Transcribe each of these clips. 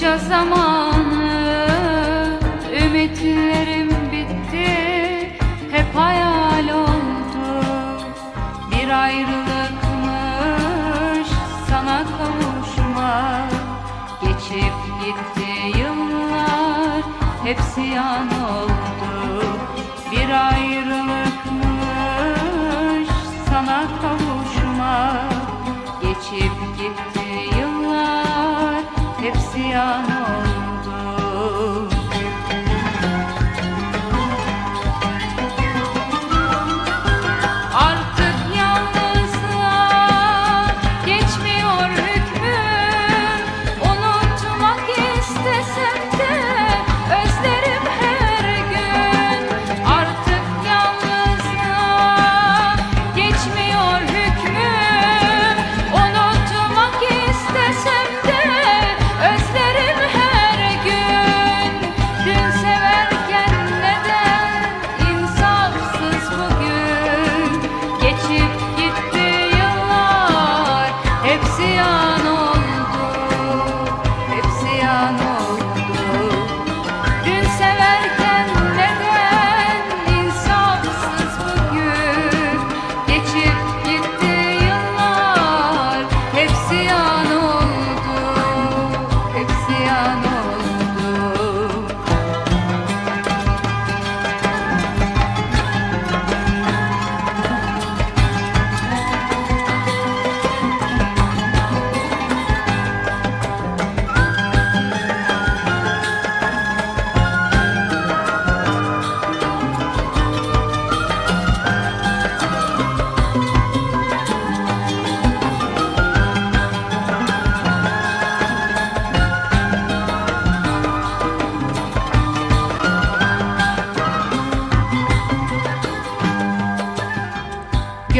Bunca zamanı ümitlerim bitti Hep hayal oldu. Bir ayrılıkmış Sana kavuşma geçip gitti yıllar Hepsi yan oldu. Bir ayrılıkmış Sana kavuşma geçip gitti 하면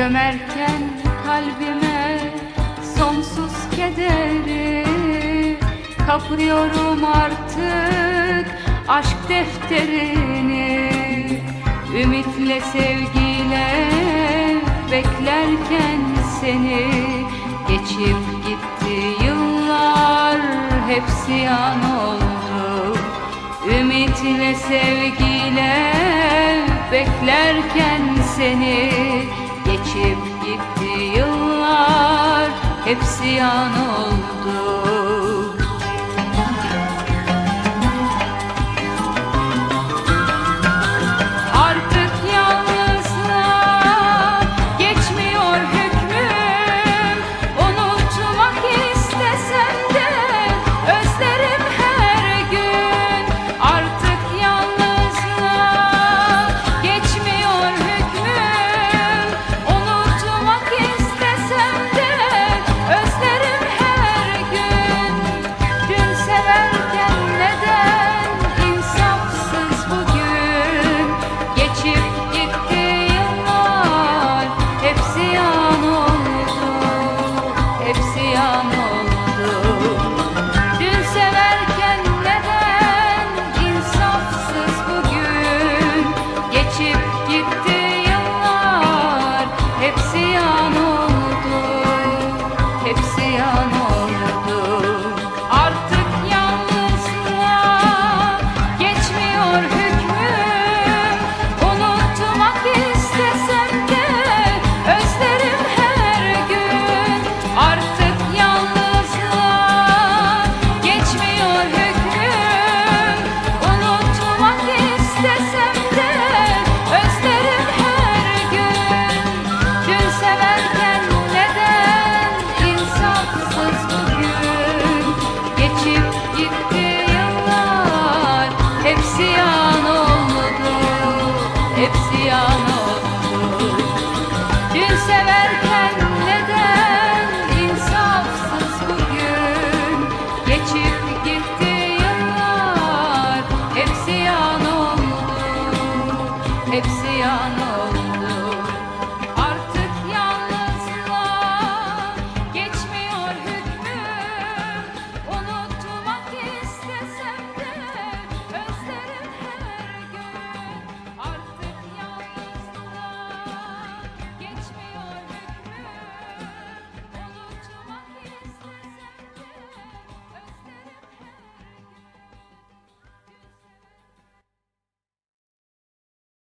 Gömerken kalbime sonsuz kederi Kapıyorum artık aşk defterini. Ümitle sevgiyle beklerken seni Geçip gitti yıllar hepsi yan oldu. Ümitle sevgiyle beklerken seni Geçip gitti yıllar. Hepsi yan oldu. hepsi yanar